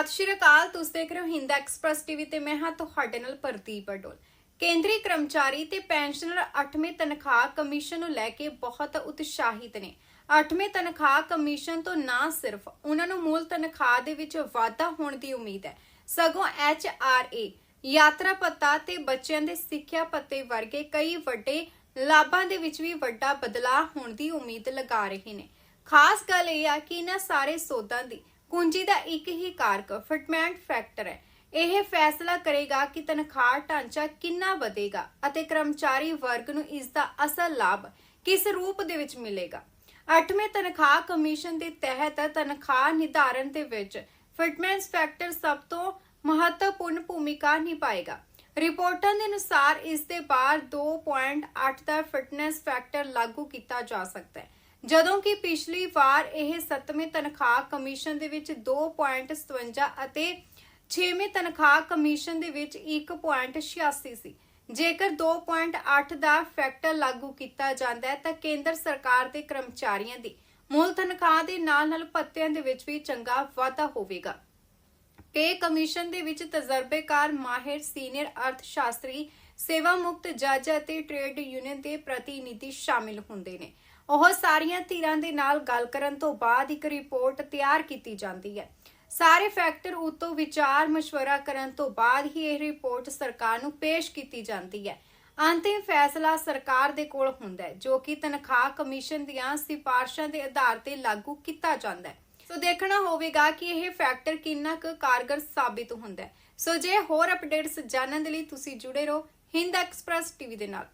ਸਤਿ ਸ਼੍ਰੀ ਅਕਾਲ, ਤੁਸੀਂ ਦੇਖ ਰਹੇ ਹੋ ਹਿੰਦ ਐਕਸਪ੍ਰੈਸ ਟੀਵੀ ਤੇ ਮੈਂ ਹਾਂ ਤੁਹਾਡੇ ਨਾਲ ਪ੍ਰਦੀਪ ਅਡੋਲ। ਕੇਂਦਰੀ ਕਰਮਚਾਰੀ ਤੇ ਪੈਨਸ਼ਨਰ 8ਵੀਂ ਤਨਖਾਹ ਕਮਿਸ਼ਨ ਨੂੰ ਲੈ ਕੇ ਬਹੁਤ ਉਤਸ਼ਾਹਿਤ ਨੇ। 8ਵੀਂ ਤਨਖਾਹ ਕਮਿਸ਼ਨ ਤੋਂ ਨਾ ਸਿਰਫ ਉਹਨਾਂ ਨੂੰ ਮੂਲ ਤਨਖਾਹ ਦੇ ਵਿੱਚ ਵਾਧਾ ਹੋਣ ਦੀ ਉਮੀਦ ਹੈ, ਸਗੋਂ ਐਚ ਆਰ ਏ, ਯਾਤਰਾ ਪਤਾ ਤੇ ਬੱਚਿਆਂ ਦੇ ਸਿੱਖਿਆ ਭੱਤੇ ਵਰਗੇ ਕਈ ਵੱਡੇ ਲਾਭਾਂ ਦੇ ਵਿੱਚ ਵੀ ਵੱਡਾ ਬਦਲਾਅ ਹੋਣ ਦੀ ਉਮੀਦ ਲਗਾ ਰਹੇ ਨੇ। ਖਾਸ ਗੱਲ ਇਹ ਆ ਕਿ ਇਹਨਾਂ ਸਾਰੇ ਸੋਧਾਂ ਦੀ ਕੁੰਜੀ ਦਾ ਇੱਕ ਹੀ ਕਾਰਕ ਫਿਟਮੈਂਟ ਫੈਕਟਰ ਹੈ। ਇਹ ਫੈਸਲਾ ਕਰੇਗਾ ਕਿ ਤਨਖਾਹ ਢਾਂਚਾ ਕਿੰਨਾ ਵਧੇਗਾ ਅਤੇ ਕਰਮਚਾਰੀ ਵਰਗ ਨੂੰ ਇਸ ਦਾ ਅਸਲ ਲਾਭ ਕਿਸ ਰੂਪ ਦੇ ਵਿੱਚ ਮਿਲੇਗਾ। 8ਵੇਂ ਤਨਖਾਹ ਕਮਿਸ਼ਨ ਦੇ ਤਹਿਤ ਤਨਖਾਹ ਨਿਰਧਾਰਨ ਦੇ ਵਿੱਚ ਫਿਟਮੈਂਸ ਫੈਕਟਰ ਸਭ ਤੋਂ ਮਹੱਤਵਪੂਰਨ ਭੂਮਿਕਾ ਨਿਭਾਏਗਾ। ਰਿਪੋਰਟਾਂ ਦੇ ਅਨੁਸਾਰ ਇਸ ਦੇ ਬਾਅਦ 2.8 ਦਾ ਫਿਟਨੈਸ ਫੈਕਟਰ ਲਾਗੂ ਕੀਤਾ ਜਾ ਸਕਦਾ ਹੈ। ਜਦੋਂ ਕਿ ਪਿਛਲੀ ਵਾਰ ਇਹ 7ਵੇਂ ਤਨਖਾਹ ਕਮਿਸ਼ਨ ਦੇ ਵਿੱਚ 2.57 ਅਤੇ 6ਵੇਂ ਤਨਖਾਹ ਕਮਿਸ਼ਨ ਦੇ ਵਿੱਚ 1.86 ਸੀ। ਜੇਕਰ 2.8 ਦਾ ਫੈਕਟਰ ਲਾਗੂ ਕੀਤਾ ਜਾਂਦਾ ਹੈ, ਤਾਂ ਕੇਂਦਰ ਸਰਕਾਰ ਦੇ ਕਰਮਚਾਰੀਆਂ ਦੀ ਮੂਲ ਤਨਖਾਹ ਦੇ ਨਾਲ-ਨਾਲ ਭੱਤਿਆਂ ਦੇ ਵਿੱਚ ਵੀ ਚੰਗਾ ਵਾਧਾ ਹੋਵੇਗਾ। ਪੇ ਕਮਿਸ਼ਨ ਦੇ ਵਿੱਚ ਤਜਰਬੇਕਾਰ ਮਾਹਿਰ, ਸੀਨੀਅਰ ਅਰਥ ਸ਼ਾਸਤਰੀ ਸੇਵਾ ਮੁਕਤ ਜੱਜ ਅਤੇ ਟ੍ਰੇਡ ਯੂਨੀਅਨ ਦੇ ਪ੍ਰਤੀਨਿਧੀ ਸ਼ਾਮਿਲ ਹੁੰਦੇ ਨੇ। ਉਹ ਸਾਰੀਆਂ ਧਿਰਾਂ ਦੇ ਨਾਲ ਗੱਲ ਕਰਨ ਤੋਂ ਬਾਅਦ ਇੱਕ ਰਿਪੋਰਟ ਤਿਆਰ ਕੀਤੀ ਜਾਂਦੀ ਹੈ। ਸਾਰੇ ਫੈਕਟਰ ਉਤੋਂ ਵਿਚਾਰ ਮਸ਼ਵਰਾ ਕਰਨ ਤੋਂ ਬਾਅਦ ਹੀ ਇਹ ਰਿਪੋਰਟ ਸਰਕਾਰ ਨੂੰ ਪੇਸ਼ ਕੀਤੀ ਜਾਂਦੀ ਹੈ। ਅੰਤਿਮ ਫੈਸਲਾ ਸਰਕਾਰ ਦੇ ਕੋਲ ਹੁੰਦਾ ਹੈ, ਜੋ ਕਿ ਤਨਖਾਹ ਕਮਿਸ਼ਨ ਦੀਆਂ ਸਿਫਾਰਸ਼ਾਂ ਦੇ ਆਧਾਰ ਤੇ ਲਾਗੂ ਕੀਤਾ ਜਾਂਦਾ ਹੈ। ਸੋ ਦੇਖਣਾ ਹੋਵੇਗਾ ਕਿ ਇਹ ਫੈਕਟਰ ਕਿੰਨਾ ਕੁ ਕਾਰਗਰ ਸਾਬਿਤ ਹੁੰਦਾ ਹੈ। ਸੋ ਜੇ ਹੋਰ ਅਪਡੇਟਸ ਜਾਣਨ ਦੇ ਲਈ ਤੁਸੀਂ ਜੁੜੇ ਰਹੋ, ਹਿੰਦ ਐਕਸਪ੍ਰੈਸ ਟੀਵੀ ਦੇ ਨਾਲ।